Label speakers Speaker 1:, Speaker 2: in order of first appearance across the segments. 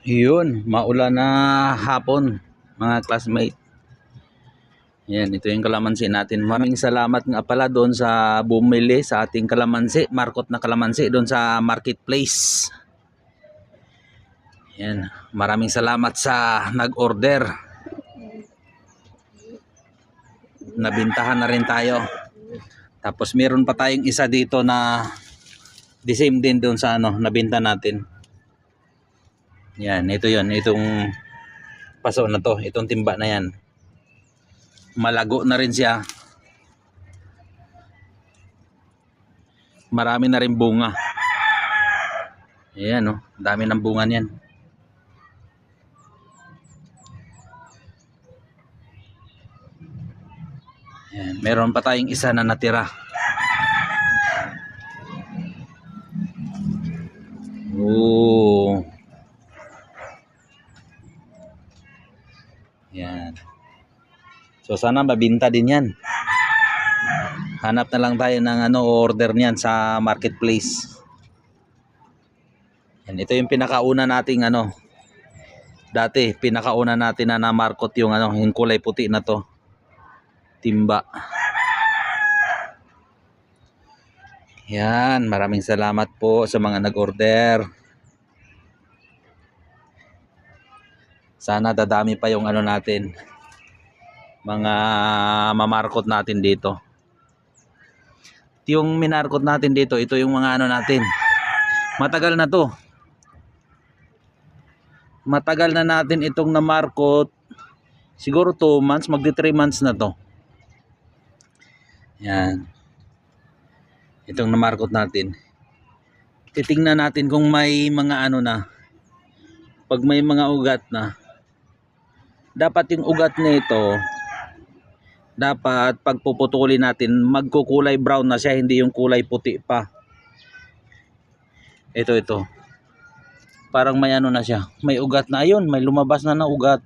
Speaker 1: Yun, maulan na hapon mga classmate. Yan, ito yung kalamansi natin. Maraming salamat nga pala doon sa bumili sa ating kalamansi, markot na kalamansi doon sa marketplace. Yan, maraming salamat sa nag-order. Nabintahan na rin tayo. Tapos meron pa tayong isa dito na the same din doon sa ano, nabinta natin. Yan, ito yon itong paso na to, itong timba na yan. Malago na rin siya. Marami na rin bunga. Ayan, oh, dami ng bunga niyan. Ayan, meron pa tayong isa na natira. So sana mabinta din yan. Hanap na lang tayo ng ano order niyan sa marketplace. Yan, ito yung pinakauna nating ano. Dati pinakauna natin na namarkot yung ano, yung kulay puti na to. Timba. Yan, maraming salamat po sa mga nag-order. Sana dadami pa yung ano natin. Mga mamarkot natin dito. Yung minarkot natin dito, ito yung mga ano natin. Matagal na to. Matagal na natin itong namarkot. Siguro 2 months, magdi 3 months na to. Yan. Itong namarkot natin. Titingnan natin kung may mga ano na. Pag may mga ugat na, dapat yung ugat nito dapat pagpuputulin natin magkukulay brown na siya hindi yung kulay puti pa. Ito ito. Parang may ano na siya. May ugat na. Ayun may lumabas na na ugat.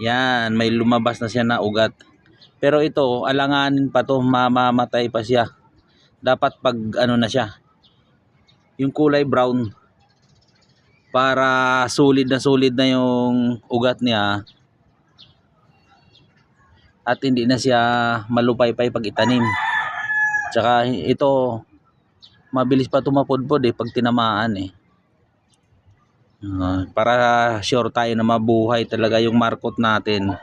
Speaker 1: Yan may lumabas na siya na ugat. Pero ito alanganin pa to. Mamamatay pa siya. Dapat pag ano na siya yung kulay brown. Para solid na solid na yung ugat niya at hindi na siya malupay-pay pag itanim. Tsaka ito mabilis pa tumapudpod eh pag tinamaan eh. Ah, para sure tayo na mabuhay talaga yung markot natin.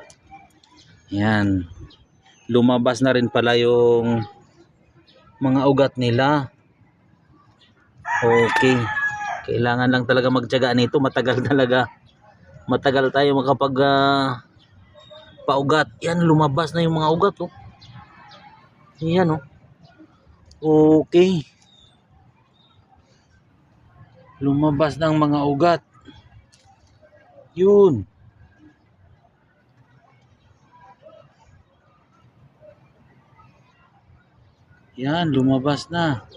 Speaker 1: Yan. Lumabas na rin pala yung mga ugat nila. Okay. Kailangan lang talaga magtiyaga nito. Matagal talaga. Matagal tayo makapag ah, paugat. Yan, lumabas na yung mga ugat. Oh. Yan, oh. Okay. Lumabas ng mga ugat. Yun. Yan, lumabas na.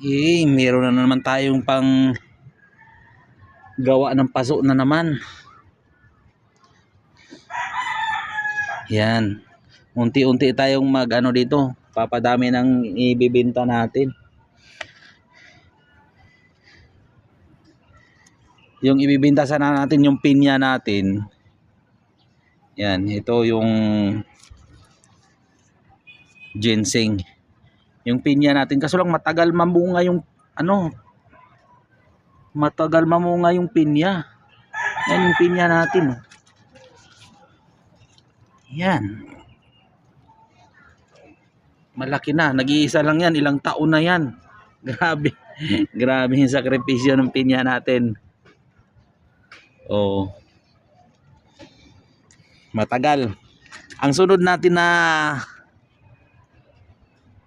Speaker 1: Eh, meron na naman tayong pang gawa ng paso na naman. Yan. Unti-unti tayong mag ano dito. Papadami ng ibibenta natin. Yung ibibenta sana natin yung pinya natin. Yan, ito yung ginseng. Yung pinya natin kaso lang matagal mamunga yung ano matagal mamunga yung pinya. Yan yung pinya natin. Yan. Malaki na. Nag-iisa lang yan. Ilang taon na yan. Grabe. Grabe yung sakripisyo ng pinya natin. Oh. Matagal. Ang sunod natin na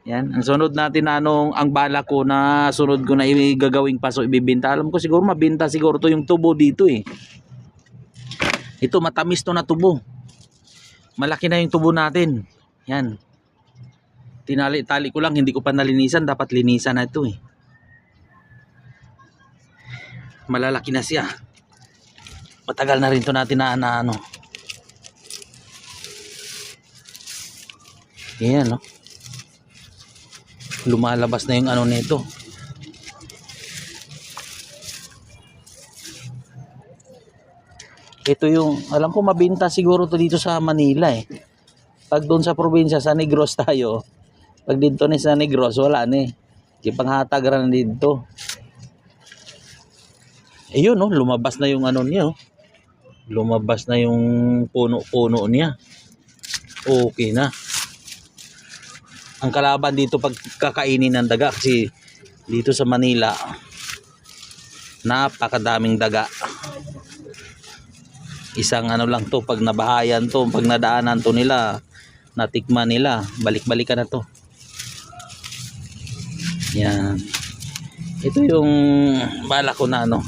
Speaker 1: yan, ang sunod natin na anong ang bala ko na sunod ko na igagawing paso ibibenta. Alam ko siguro mabenta siguro to yung tubo dito eh. Ito matamis to na tubo malaki na yung tubo natin. Yan. Tinali-tali ko lang, hindi ko pa nalinisan. Dapat linisan na ito eh. Malalaki na siya. Matagal na rin to natin na, na ano. Yan no. Lumalabas na yung ano nito. Ito yung, alam ko mabinta siguro to dito sa Manila eh. Pag doon sa probinsya, sa Negros tayo, pag dito ni sa Negros, wala ni. Di panghatag ra na dito. Ayun no, lumabas na yung ano niya. oh. Lumabas na yung puno-puno niya. Okay na. Ang kalaban dito pag kakainin ng daga kasi dito sa Manila napakadaming daga. Isang ano lang to pag nabahayan to, pag nadaanan to nila, natikman nila, balik-balikan na to. Yan. Ito yung bala ko na ano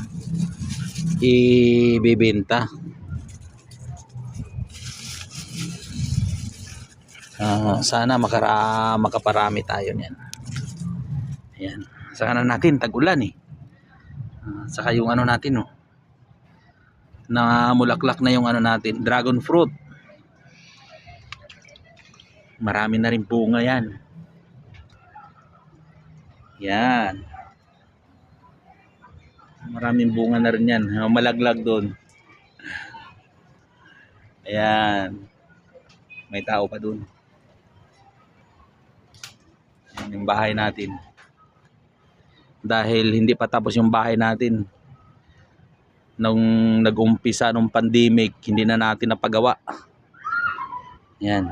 Speaker 1: ibibenta. Ah, sana makara makaparami tayo niyan. Ayan. Sana natin tag-ulan eh. Ah, saka yung ano natin oh. Na mulaklak na yung ano natin, dragon fruit. Marami na rin bunga yan. Yan. Maraming bunga na rin yan. Malaglag doon. Ayan. May tao pa doon. Yan yung bahay natin. Dahil hindi pa tapos yung bahay natin. Nung nag-umpisa nung pandemic, hindi na natin napagawa. Yan.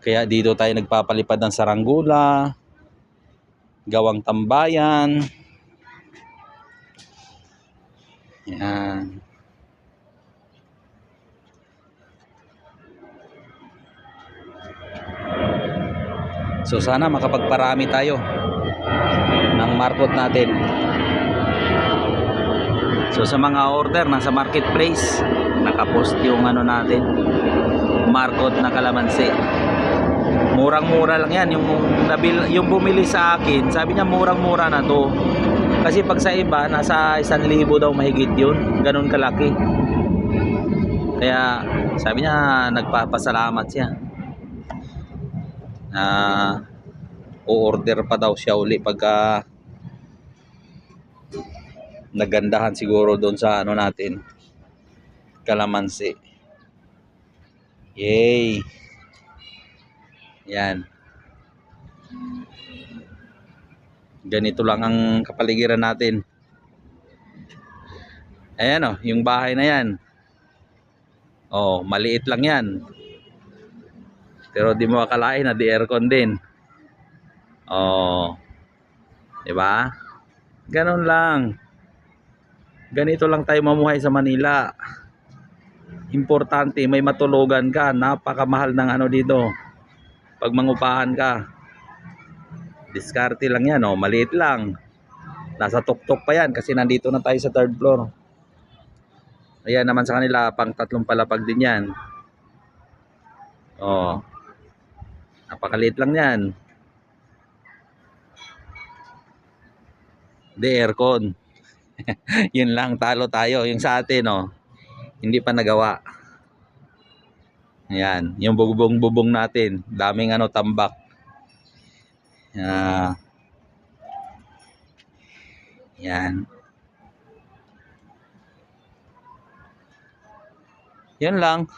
Speaker 1: Kaya dito tayo nagpapalipad ng saranggula, gawang tambayan. Yan. So sana makapagparami tayo ng market natin. So sa mga order nasa marketplace, nakapost yung ano natin, market na kalamansi. Murang-mura lang yan yung nabil, yung bumili sa akin, sabi niya murang-mura na to. Kasi pag sa iba nasa 1,000 daw mahigit yun, ganun kalaki. Kaya sabi niya nagpapasalamat siya na o-order pa daw siya uli pagka nagandahan siguro doon sa ano natin kalamansi yay yan ganito lang ang kapaligiran natin ayan o yung bahay na yan oh maliit lang yan pero di mo akalain na di aircon din. Oh. 'Di ba? Ganun lang. Ganito lang tayo mamuhay sa Manila. Importante may matulugan ka, napakamahal ng ano dito. Pag mangupahan ka. Diskarte lang 'yan, oh, maliit lang. Nasa tuktok pa 'yan kasi nandito na tayo sa third floor. Ayan naman sa kanila, pang tatlong palapag din 'yan. Oh. Napakaliit lang yan. Di aircon. Yun lang, talo tayo. Yung sa atin, oh, hindi pa nagawa. Yan, yung bubong-bubong natin. Daming ano, tambak. Ah. yan. Yan lang.